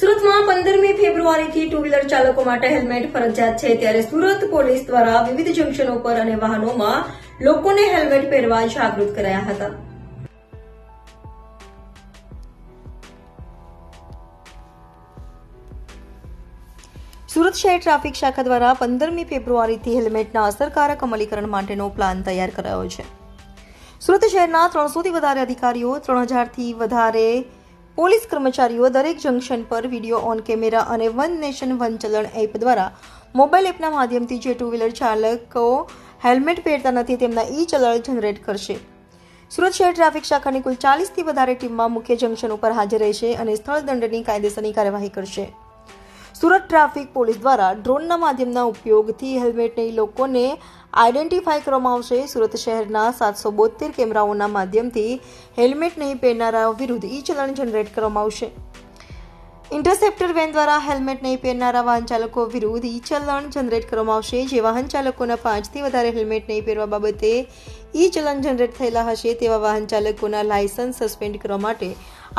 સુરતમાં પંદરમી ફેબ્રુઆરીથી two wheeler ચાલકો માટે હેલ્મેટ ફરજિયાત છે. ત્યારે સુરત પોલીસ દ્વારા વિવિધ જંકશનો પર અને વાહનોમાં લોકોને હેલ્મેટ પહેરવા જાગૃત કરાયા હતા. સુરત શહેર ટ્રાફિક શાખા દ્વારા પંદરમી ફેબ્રુઆરીથી હેલ્મેટના અસરકારક અમલીકરણ માટેનો પ્લાન તૈયાર કરાયો છે. સુરત શહેરના ત્રણસોથી વધારે અધિકારીઓ, ત્રણ હજારથી વધારે પોલીસ કર્મચારીઓ દરેક જંકશન પર વીડિયો ઓન કેમેરા અને વન નેશન, વન ચલણ એપ દ્વારા મોબાઈલ એપના માધ્યમથી જે ટુ વ્હીલર ચાલકો હેલ્મેટ પહેરતા નથી, તેમના ઈ ચલણ જનરેટ કરશે. સુરત શહેર ટ્રાફિક શાખાની કુલ ચાલીસથી વધારે ટીમમાં મુખ્ય જંકશન ઉપર હાજર રહેશે અને સ્થળ દંડની કાયદેસરની કાર્યવાહી કરશે. સુરત ટ્રાફિક પોલીસ દ્વારા ડ્રોનના માધ્યમના ઉપયોગથી હેલ્મેટને લોકોને આઈડેન્ટિફાય કરવામાં આવશે. સુરત શહેરના સાતસો બોતેર કેમેરાઓના માધ્યમથી હેલ્મેટ નહીં પહેરનારા વિરુદ્ધ ઈ ચલણ જનરેટ કરવામાં આવશે. ઇન્ટરસેપ્ટર વેન દ્વારા હેલ્મેટ નહીં પહેરનારા વાહન ચાલકો વિરુદ્ધ ઈ ચલણ જનરેટ કરવામાં આવશે. જે વાહન ચાલકોના પાંચથી વધારે હેલ્મેટ નહીં પહેરવા બાબતે ઈ ચલણ જનરેટ થયેલા હશે તેવા વાહન ચાલકોના લાયસન્સ સસ્પેન્ડ કરવા માટે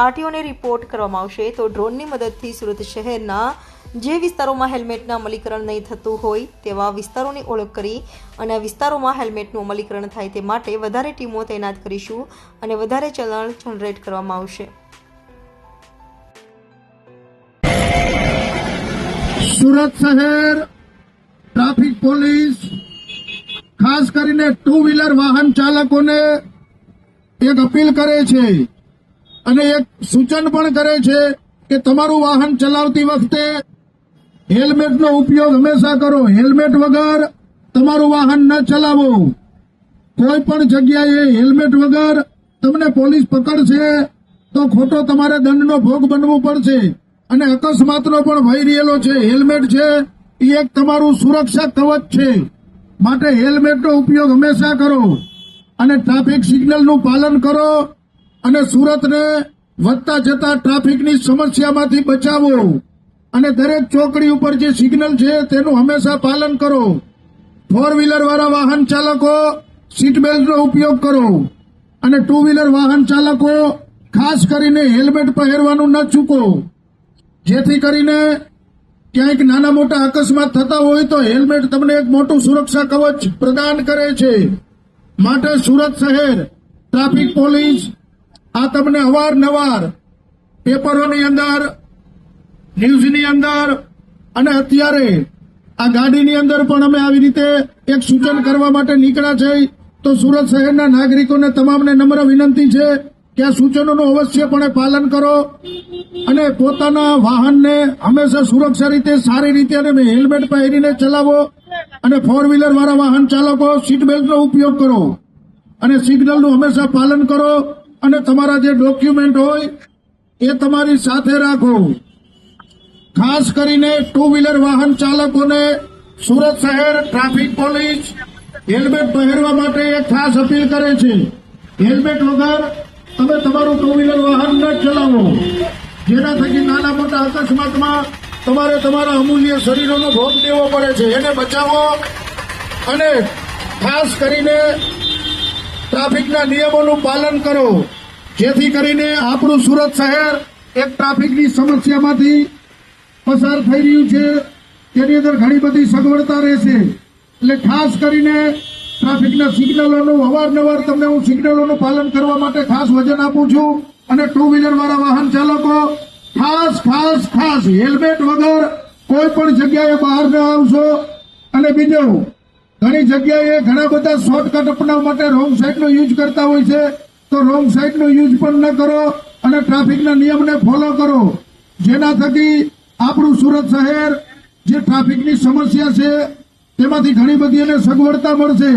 આરટીઓને રિપોર્ટ કરવામાં આવશે. તો ડ્રોનની મદદથી સુરત શહેરના જે વિસ્તારોમાં હેલ્મેટના અમલીકરણ નહીં થતું હોય તેવા વિસ્તારોની ઓળખ કરી અને આ વિસ્તારોમાં હેલ્મેટનું અમલીકરણ થાય તે માટે વધારે ટીમો તૈનાત કરીશું અને વધારે ચલણ જનરેટ કરવામાં આવશે. સુરત શહેર, ટ્રાફિક પોલીસ, ખાસ કરીને ટુ વ્હીલર વાહન ચાલકોને એક અપીલ કરે છે અને એક સૂચન પણ કરે છે કે તમારું વાહન ચલાવતી વખતે હેલ્મેટનો ઉપયોગ હંમેશા કરો. હેલ્મેટ વગર તમારું વાહન ન ચલાવો. કોઈ પણ જગ્યાએ હેલ્મેટ વગર તમને પોલીસ પકડશે તો ખોટો તમારે દંડનો ભોગ બનવું પડશે. અને અકસ્માતનો પણ ભય રહેલો છે. હેલ્મેટ છે, એ એક તમારું સુરક્ષા કવચ છે. માટે હેલ્મેટનો ઉપયોગ હંમેશા કરો અને ટ્રાફિક સિગ્નલનું પાલન કરો અને સુરતને વધતા જતા ટ્રાફિકની સમસ્યામાંથી બચાવો. અને દરેક ચોકડી ઉપર જે સિગ્નલ છે, તેનું હંમેશા પાલન કરો. ફોર વ્હીલર વાળા વાહન ચાલકો સીટ બેલ્ટનો ઉપયોગ કરો. અને ટુ વ્હીલર વાહન ચાલકો, ખાસ કરીને હેલ્મેટ પહેરવાનું ન ચૂકો. જેથી કરીને ક્યાંક નાના મોટા અકસ્માત થતા હોય તો હેલ્મેટ તમને એક મોટું સુરક્ષા કવચ પ્રદાન કરે છે. માટે સુરત શહેર, ટ્રાફિક પોલીસ, આ તમને અવારનવાર પેપરોની અંદર, ન્યૂઝની અંદર અને અત્યારે આ ગાડીની અંદર પણ અમે આવી રીતે એક સૂચન કરવા માટે નીકળ્યા છે. તો સુરત શહેરના નાગરિકોને તમામને નમ્ર વિનંતી છે આ સૂચનોનું અવશ્યપણે પાલન કરો અને પોતાના વાહનને હંમેશા સુરક્ષા રીતે, સારી રીતે અને હેલ્મેટ પહેરીને ચલાવો અને ફોર વ્હીલર વાળા વાહન ચાલકો સીટ બેલ્ટનો ઉપયોગ કરો અને સિગ્નલનું હંમેશા પાલન કરો અને તમારા જે ડોક્યુમેન્ટ હોય એ તમારી સાથે રાખો. ખાસ કરીને ટુ વ્હીલર વાહન ચાલકોને સુરત શહેર ટ્રાફિક પોલીસ હેલ્મેટ પહેરવા માટે એક ખાસ અપીલ કરે છે. હેલ્મેટ વગર તમે તમારું ટુ વ્હીલર વાહન ન ચલાવો. જેના થકી નાના મોટા અકસ્માતમાં તમારે તમારા અમૂલ્ય શરીરોનો ભોગ દેવો પડે છે. એને બચાવો અને ખાસ કરીને ટ્રાફિકના નિયમોનું પાલન કરો. જેથી કરીને આપણું સુરત શહેર એક ટ્રાફિકની સમસ્યામાંથી પસાર થઈ રહ્યું છે. તેની અંદર ઘણી બધી સગવડતા રહેશે. એટલે ખાસ કરીને ટ્રાફિકના સિગ્નલોનું અવારનવાર તમને હું સિગ્નલોનું પાલન કરવા માટે ખાસ વજન આપું છું અને ટુ વ્હીલર વાળા વાહન ચાલકો, ખાસ ખાસ ખાસ હેલ્મેટ વગર કોઈ પણ જગ્યાએ બહાર ન આવશો. અને બીજું, ઘણી જગ્યાએ ઘણા બધા શોર્ટકટ અપનાવવા માટે રોંગ સાઈડનો યુઝ કરતા હોય છે. તો રોંગ સાઈડનો યુઝ પણ ન કરો અને ટ્રાફિકના નિયમને ફોલો કરો. જેના થકી આપણું સુરત શહેર જે ટ્રાફિકની સમસ્યા છે તેમાંથી ઘણી બધી એને સગવડતા મળશે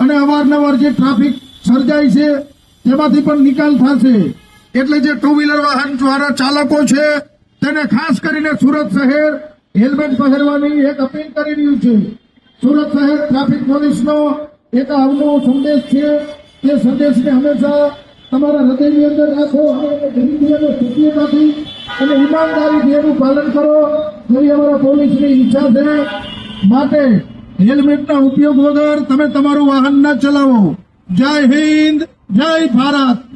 અને અવારનવાર જે ટ્રાફિક સર્જાય છે, તેમાંથી પણ નિકાલ થશે. એટલે જે ટુ વ્હીલર વાહન દ્વારા ચાલકો છે, તેને ખાસ કરીને સુરત શહેર હેલ્મેટ પહેરવાની એક અપીલ કરી રહ્યું છે. સુરત શહેર ટ્રાફિક પોલીસનો એક આવનો સંદેશ છે. તે સંદેશને હંમેશા તમારા હૃદયની અંદર રાખો અને ગરીબી અને સત્યતાથી અને ઈમાનદારીથી એનું પાલન કરો. જેવી અમારા પોલીસની ઈચ્છા છે. માટે હેલ્મેટના ઉપયોગ વગર તમે તમારું વાહન ન ચલાવો. જય હિન્દ જય ભારત.